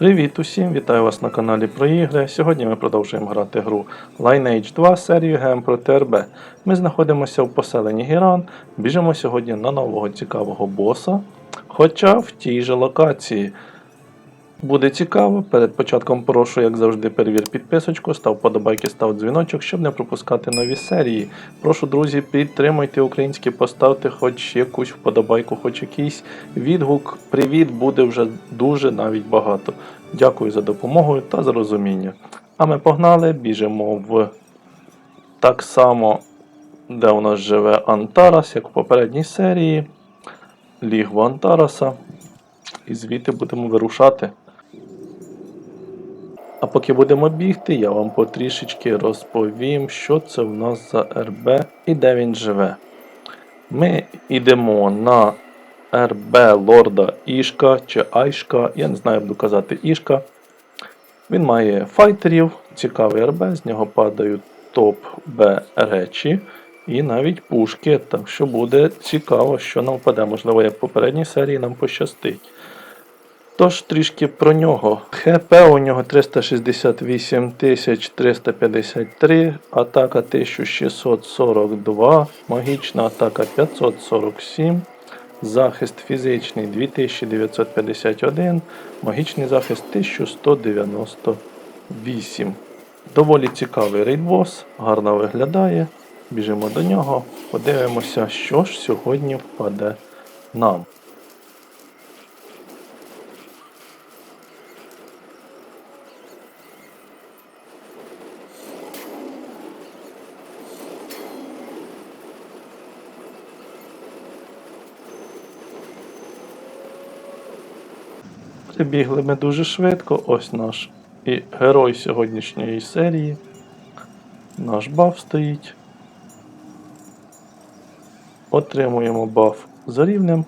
Привіт усім! Вітаю вас на каналі про ігри. Сьогодні ми продовжуємо грати гру Lineage 2 серію ГМ про ТРБ. Ми знаходимося в поселенні Гіран, біжимо сьогодні на нового цікавого боса, хоча в тій же локації. Буде цікаво. Перед початком прошу, як завжди, перевір підписочку, став подобайки, став дзвіночок, щоб не пропускати нові серії. Прошу, друзі, підтримуйте українське, поставте хоч якусь вподобайку, хоч якийсь відгук. Привіт, буде вже дуже навіть багато. Дякую за допомогу та за розуміння. А ми погнали, біжимо в так само, де у нас живе Антарас, як в попередній серії. Лігво Антараса. І звідти будемо вирушати. А поки будемо бігти, я вам потрішечки розповім, що це в нас за РБ і де він живе. Ми йдемо на РБ Лорда Ішка чи Айшка, я не знаю, як буду казати Ішка. Він має файтерів, цікавий РБ, з нього падають топ-Б речі і навіть пушки. Так що буде цікаво, що нам впаде. Можливо, як в попередній серії нам пощастить. Тож трішки про нього. ХП у нього 368 353, атака 1642, магічна атака 547, захист фізичний 2951, магічний захист 1198. Доволі цікавий рейдбос, гарно виглядає. Біжимо до нього, подивимося, що ж сьогодні впаде нам. Прибігли ми дуже швидко. Ось наш і герой сьогоднішньої серії. Наш баф стоїть. Отримуємо баф за рівнем.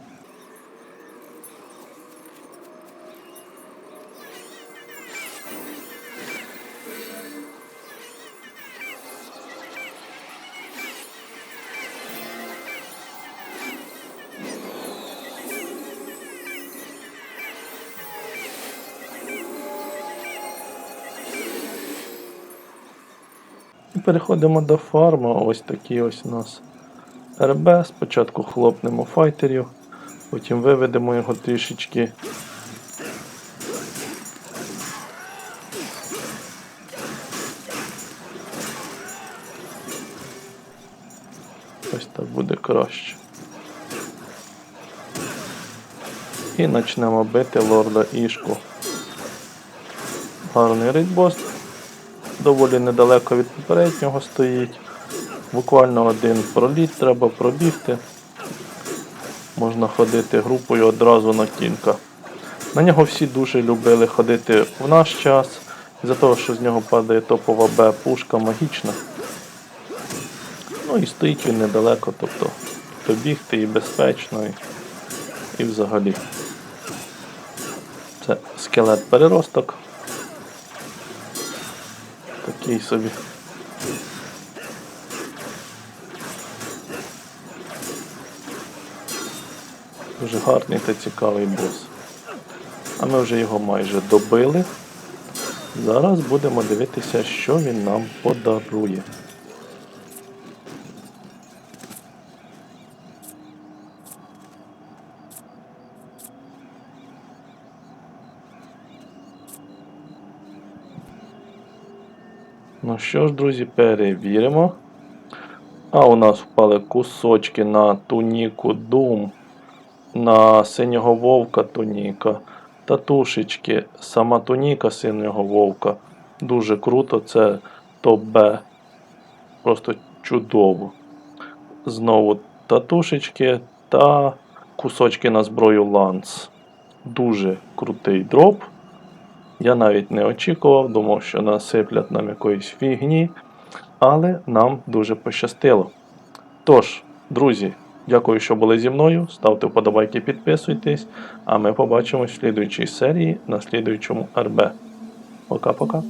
Переходимо до фарму. Ось такі ось у нас РБ. Спочатку хлопнемо файтерів, потім виведемо його трішечки. Ось так буде краще. І почнемо бити лорда Ішку. Гарний рейдбос доволі недалеко від попереднього стоїть. Буквально один проліт треба пробігти. Можна ходити групою одразу на кінка. На нього всі дуже любили ходити в наш час, за того, що з нього падає топова Б пушка магічна. Ну і стоїть він недалеко, тобто добігти і безпечно, і, і взагалі. Це скелет переросток. Такий собі. Дуже гарний та цікавий бос. А ми вже його майже добили. Зараз будемо дивитися, що він нам подарує. Ну що ж, друзі, перевіримо. А у нас впали кусочки на туніку Doom, на синього вовка туніка, татушечки, сама туніка синього вовка. Дуже круто, це топ-Б. Просто чудово. Знову татушечки та кусочки на зброю ланц. Дуже крутий дроп. Я навіть не очікував, думав, що насиплять нам якоїсь фігні, але нам дуже пощастило. Тож, друзі, дякую, що були зі мною. Ставте вподобайки, підписуйтесь, а ми побачимось в слідуючій серії на слідуючому РБ. Пока-пока.